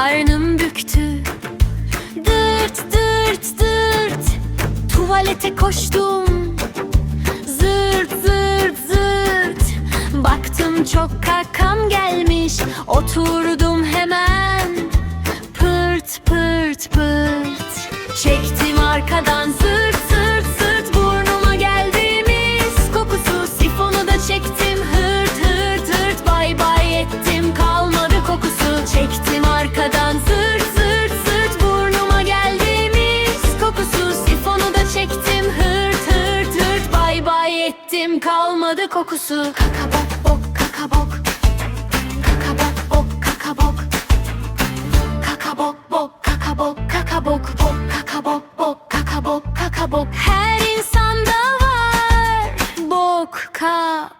karnım büktü. Dırt dırt dırt. Tuvalete koştum. Zırt zırt zırt. Baktım çok kakam gelmiş. Oturdum hemen. Pırt pırt pırt. Çektim arkadan zırt kalmadı kokusu. Kaka bok bok kaka bok Kaka bok bok kaka bok Kaka bok bok kaka bok kaka bok bok Kaka bok bok kaka bok kaka bok Her insanda var bok kaka